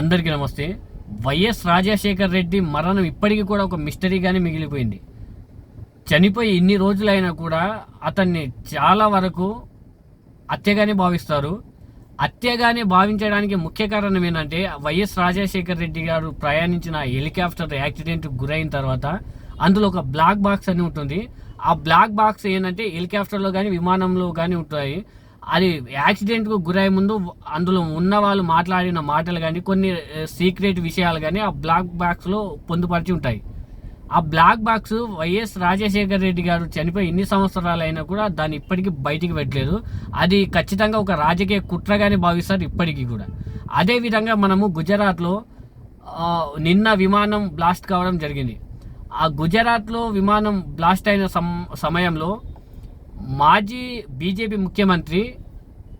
అందరికీ నమస్తే. వైఎస్ రాజశేఖర్ రెడ్డి మరణం ఇప్పటికీ కూడా ఒక మిస్టరీగానే మిగిలిపోయింది. చనిపోయి ఇన్ని రోజులైనా కూడా అతన్ని చాలా వరకు హత్యగానే భావిస్తారు. హత్యగానే భావించడానికి ముఖ్య కారణం ఏంటంటే వైఎస్ రాజశేఖర్ రెడ్డి గారు ప్రయాణించిన హెలికాప్టర్ యాక్సిడెంట్ గురైన తర్వాత అందులో ఒక బ్లాక్ బాక్స్ అని ఉంటుంది. ఆ బ్లాక్ బాక్స్ ఏంటంటే హెలికాప్టర్లో కానీ విమానంలో కానీ ఉంటాయి. అది యాక్సిడెంట్కు గురయ్యే ముందు అందులో ఉన్న వాళ్ళు మాట్లాడిన మాటలు కానీ కొన్ని సీక్రెట్ విషయాలు కానీ ఆ బ్లాక్ బాక్స్లో పొందుపరిచి ఉంటాయి. ఆ బ్లాక్ బాక్స్ వైఎస్ రాజశేఖర్ రెడ్డి గారు చనిపోయి ఎన్ని సంవత్సరాలు అయినా కూడా దాన్ని ఇప్పటికీ బయటికి పెట్టలేదు. అది ఖచ్చితంగా ఒక రాజకీయ కుట్రగానే భావిస్తారు ఇప్పటికీ కూడా. అదే విధంగా మనము గుజరాత్లో నిన్న విమానం బ్లాస్ట్ కావడం జరిగింది. ఆ గుజరాత్లో విమానం బ్లాస్ట్ అయిన సమ సమయంలో మాజీ బీజేపీ ముఖ్యమంత్రి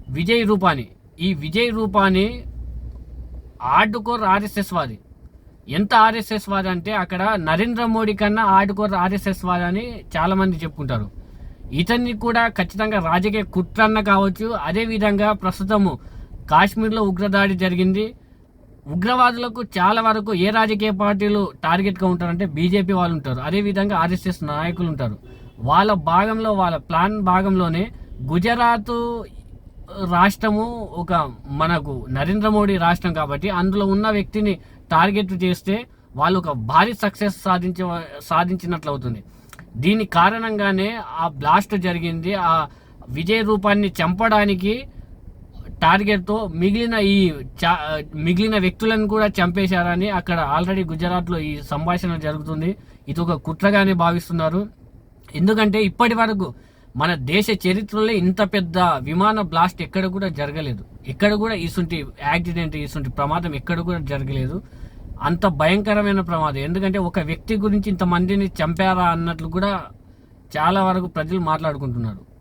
విజయ్ రూపాని. ఈ విజయ్ రూపాని ఆర్డుకోర్ ఆర్ఎస్ఎస్ వారి ఎంత ఆర్ఎస్ఎస్ వాది అంటే అక్కడ నరేంద్ర మోడీ కన్నా ఆర్డుకోర్ ఆర్ఎస్ఎస్ వాది అని చాలామంది చెప్పుకుంటారు. ఇతన్ని కూడా ఖచ్చితంగా రాజకీయ కుట్రన్న కావచ్చు. అదేవిధంగా ప్రస్తుతము కాశ్మీర్లో ఉగ్రదాడి జరిగింది. ఉగ్రవాదులకు చాలా వరకు ఏ రాజకీయ పార్టీలు టార్గెట్గా ఉంటారంటే బీజేపీ వాళ్ళు ఉంటారు. అదేవిధంగా ఆర్ఎస్ఎస్ నాయకులు ఉంటారు. వాళ్ళ భాగంలో వాళ్ళ ప్లాన్ భాగంలోనే గుజరాత్ రాష్ట్రము ఒక మనకు నరేంద్ర మోడీ రాష్ట్రం కాబట్టి అందులో ఉన్న వ్యక్తిని టార్గెట్ చేస్తే వాళ్ళు ఒక భారీ సక్సెస్ సాధించ సాధించినట్లు అవుతుంది దీని కారణంగానే ఆ బ్లాస్ట్ జరిగింది. ఆ విజయ రూపాన్ని చంపడానికి టార్గెట్తో మిగిలిన ఈ చా- మిగిలిన వ్యక్తులను కూడా చంపేశారని అక్కడ ఆల్రెడీ గుజరాత్లో ఈ సంభాషణ జరుగుతుంది. ఇది ఒక కుట్రగానే భావిస్తున్నారు. ఎందుకంటే ఇప్పటి వరకు మన దేశ చరిత్రలో ఇంత పెద్ద విమాన బ్లాస్ట్ ఎక్కడ కూడా జరగలేదు. ఎక్కడ కూడా ఇసుంటి యాక్సిడెంట్ ఇసుంటి ప్రమాదం ఎక్కడ కూడా జరగలేదు. అంత భయంకరమైన ప్రమాదం. ఎందుకంటే ఒక వ్యక్తి గురించి ఇంతమందిని చంపారా అన్నట్లు కూడా చాలా వరకు ప్రజలు మాట్లాడుకుంటున్నారు.